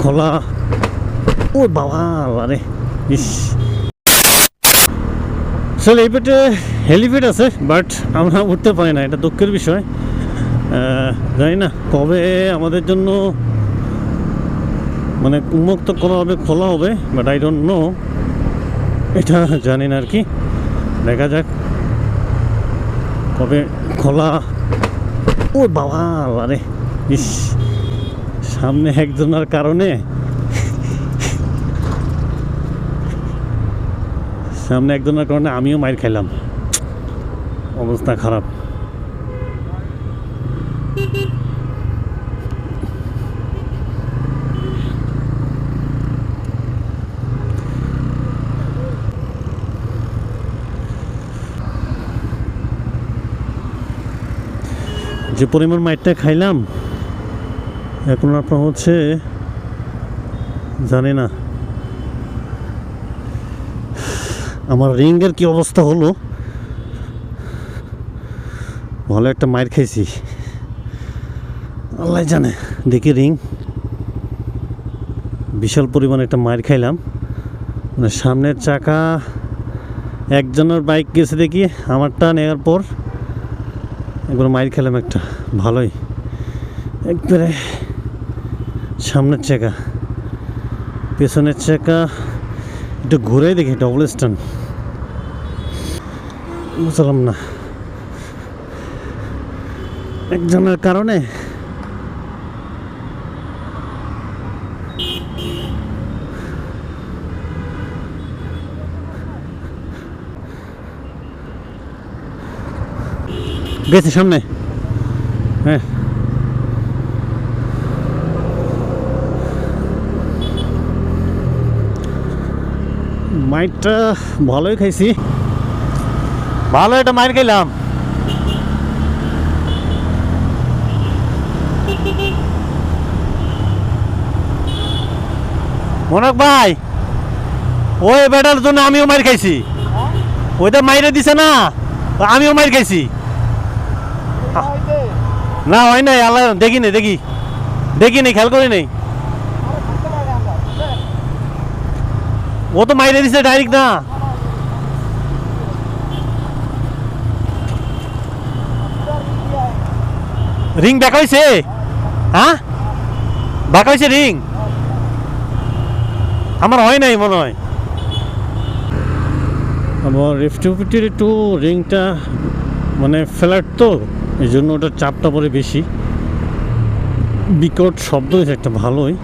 খোলা। ও বাবা, আরে, ইস। আসলে এই পেটে হেলিপ্যাড আছে, বাট আমরা উঠতে পারি না, এটা দুঃখের বিষয়। জানি না, কবে আমাদের জন্য মানে উন্মুক্ত করা হবে, খোলা হবে, বাট আই ডোন্ট নো এটা জানি না আর কি, দেখা যাক। কবে খোলা। ও বাবা, আরে, ইস। সামনে একজনের কারণে। সামনে একজনের কারণে আমিও মাইর খাইলাম। অবস্থা খারাপ। যে পরিমাণ মাইরটা খাইলাম এখন আপনার হচ্ছে, জানি না। আমার রিংয়ের কি অবস্থা হলো? ভালো একটা মাইর খাইছি। আল্লাহ জানে, দেখি রিং। বিশাল পরিমাণে একটা মাইর খাইলাম। মানে সামনের চাকা, একজনের বাইক গেছে দেখি আমারটা নেওয়ার পর। একবার মাইর খেলাম একটা, ভালোই। একবারে সামনের চাকা, পেছনের চাকা, একটু ঘুরে দেখি ডবল স্ট্যান্ড বুঝলাম না। একজনের কারণে। গেছে সামনে। হ্যাঁ। মাইটটা ভালোই খাইছি। ভালো একটা মাইর খাইলাম। মনক ভাই, ওই বেটার জন্য আমিও মাইর খাইছি। ওইটা মাইরে দিছে না, আমিও মাইর খাইছি। না, হয় নাই, আল্লাহ দেখি নাই, দেখি। দেখি নাই, খেয়াল করি নাই। ও তো মাইরে দিছে ডাইরেক্ট না। রিং ব্যাক হ্যাঁ? ব্যাক রিং আমার হয় নাই মনে হয়। আমার রিফটিভিটির একটু রিংটা মানে ফ্ল্যাট তো, এই জন্য ওটার চাপটা পরে বেশি। বিকট শব্দ একটা ভালোই।